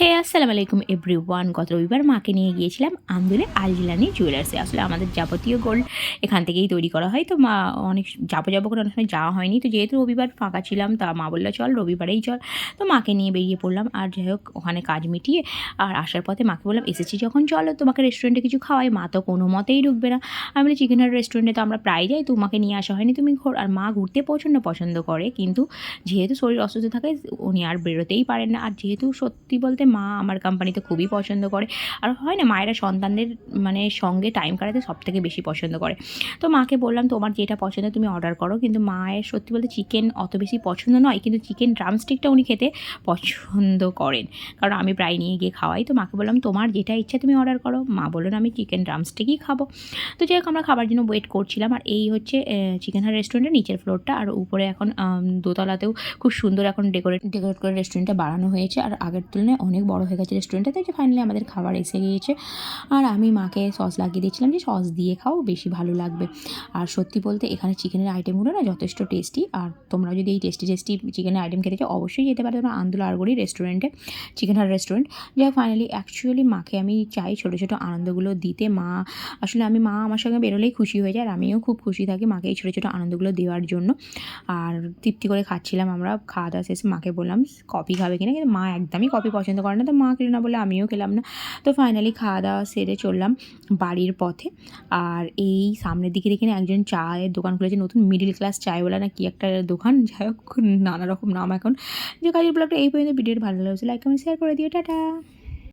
হে, আসসালামু আলাইকুম every one গত রবিবার মাকে নিয়ে গিয়েছিলাম আন্দুলে আলজিলানি জুয়েলার্সে আসলে আমাদের যাবতীয় গোল্ড এখান থেকেই তৈরি করা হয়। তো মা অনেক যাব যাব করে অনেক সময় যাওয়া হয়নি। তো যেহেতু রবিবার ফাঁকা ছিলাম, তা মা বলল, চল রবিবারেই চল। তো মাকে নিয়ে বেরিয়ে পড়লাম। আর যাই হোক, ওখানে কাজ মিটিয়ে আর আসার পথে মাকে বললাম, এসেছি যখন, চলো। তোমাকে রেস্টুরেন্টে কিছু খাওয়াই। মা তো কোনো মতেই ঢুকবে না। আমি বলি, চিকেন হাট রেস্টুরেন্টে তো আমরা প্রায় যাই। তোমাকে নিয়ে আসা হয়নি। তুমি ঘোর। আর মা ঘুরতে প্রচণ্ড পছন্দ করে। কিন্তু যেহেতু শরীর অসুস্থ থাকে, উনি আর বেরোতেই পারেন না। আর যেহেতু সত্যি বলতে মা আমার কোম্পানিতে খুবই পছন্দ করে। আর হয় না, মায়েরা সন্তানদের মানে সঙ্গে টাইম কাটাতে সব থেকে বেশি পছন্দ করে। তো মাকে বললাম, তোমার যেটা পছন্দ তুমি অর্ডার করো। কিন্তু মায়ের সত্যি বলতে চিকেন অত বেশি পছন্দ নয়, কিন্তু চিকেন ড্রামস্টিকটা উনি খেতে পছন্দ করেন। কারণ আমি প্রায় নিয়ে গিয়ে খাওয়াই। তো মাকে বললাম, তোমার যেটা ইচ্ছা তুমি অর্ডার করো। মা বললেন আমি চিকেন ড্রামস্টিকই খাব। তো যাই হোক, আমরা খাবার জন্য ওয়েট করছিলাম। আর এই হচ্ছে চিকেন হাট রেস্টুরেন্টের নিচের ফ্লোরটা আর উপরে এখন দোতলাতেও খুব সুন্দর এখন ডেকোরেট ডেকোরেট করে রেস্টুরেন্টটা বাড়ানো হয়েছে। আর আগের তুলনায় অনেক বড় হয়ে গেছে রেস্টুরেন্টটা তাই ফাইনালি আমাদের খাবার এসে গিয়েছে। আর আমি মাকে সস লাগিয়ে দিয়েছিলাম যে সস দিয়ে খাও, বেশি ভালো লাগবে। আর সত্যি বলতে এখানে চিকেনের আইটেমগুলো না যথেষ্ট টেস্টি আর তোমরা যদি এই টেস্টি টেস্টি চিকেনের আইটেম খেতে চাও, অবশ্যই যেতে পারো তোমরা আন্দোলা আরগড়ি রেস্টুরেন্টে চিকেন হাট রেস্টুরেন্ট যাই ফাইনালি অ্যাকচুয়ালি মাকে আমি চাই ছোটো ছোটো আনন্দগুলো দিতে। মা, আসলে আমি মা আমার সঙ্গে বেরোলেই খুশি হয়ে যায়, আর আমিও খুব খুশি থাকি মাকে এই ছোটো ছোটো আনন্দগুলো দেওয়ার জন্য। আর তৃপ্তি করে খাচ্ছিলাম আমরা, খাওয়া দাওয়া শেষে মাকে বললাম, কফি খাবে কিনা? কিন্তু মা একদমই কফি পছন্দ করে না তো মা খেলো না বলে আমিও খেলাম না। তো ফাইনালি খাওয়া দাওয়া সেরে চললাম বাড়ির পথে। আর এই সামনের দিকে দেখে একজন চায়ের দোকান খুলেছে, নতুন মিডিল ক্লাস চায়ওয়ালা না কি একটা দোকান। যাই হোক, নানা রকম নাম এখন। যে কাজের ব্লগটা এই পর্যন্ত, ভিডিওটা ভালো লাগছে লাইক কমেন্ট শেয়ার করে দিও। টাটা!